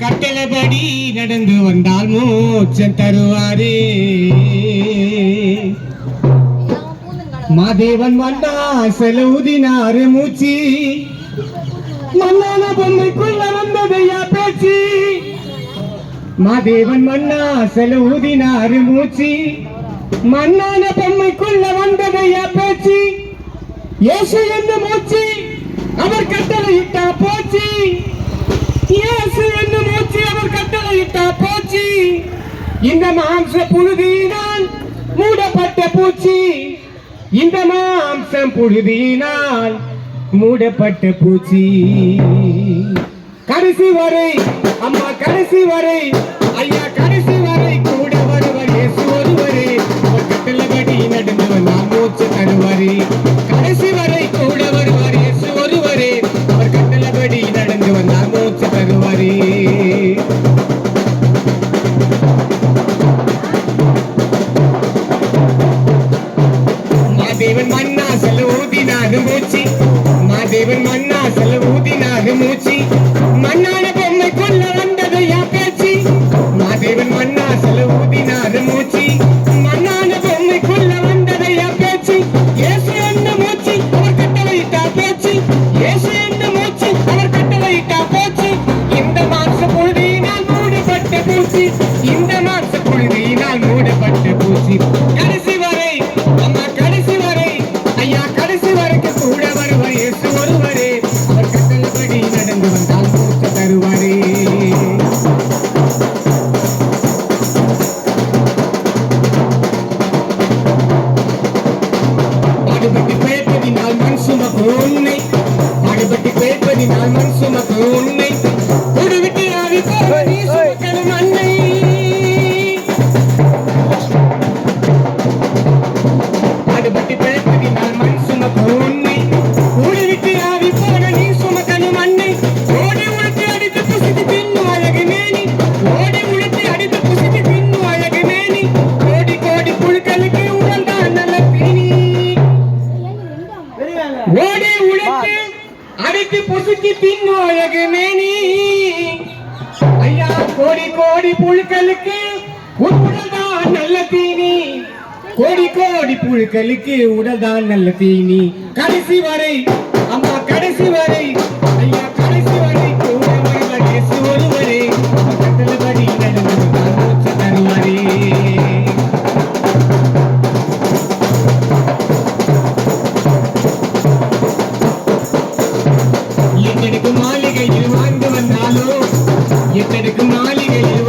கட்டளபடி நடந்து வந்தால் மோட்சம் தருவாரே. மாதேவன் மன்னா செலவுதினாரு மூச்சி. மன்னான பொம்மைக்குள்ள வந்ததையா பேச்சு. மாதேவன் மன்னா செலவுதினாரு மூச்சி. மன்னான பொம்மைக்குள்ள வந்ததையா பேச்சு. ஏசு என்று மூச்சு அவர் கட்டளையிட்டா போச்சு. அவர் போச்சு இந்த மாம்ச புழுதியினால் மூடப்பட்ட பூச்சி. இந்த மாம்சம் புழுதியினால் மூடப்பட்ட பூச்சி. கடைசி வரை அம்மா கடைசி வரை ஐயா கடைசி வரை கூட வருவர் இயேசு ஒருவரே. அவர் கட்டளபடி நடந்தவர் நாம் மூச்சு தருவாரே. கடைசி வரை மாதேவன் மன்னா செல்ல ஊதினாரு மூச்சு ஒருவருக்கு கூட வருவர். இயேசு ஒருவர். ஓடி உழைத்து அடித்து புசித்து பின்னும் அழகு மேனி. ஓடி கோடி கோடி புழுக்களுக்கு உழந்தான் நல்ல உடல்தான் நல்ல தீனி கோடி கோடி புழுக்களுக்கு உடல்தான் நல்ல தீனி. கடைசி வரை அம்மா கடைசி வரை ஐயா கடைசி வரை கூட வருவர் இயேசு நடந்து தருவாரே. மாளிகையில் வாழ்ந்து வந்தாலோ எத்தனைக்கு மாளிகையில்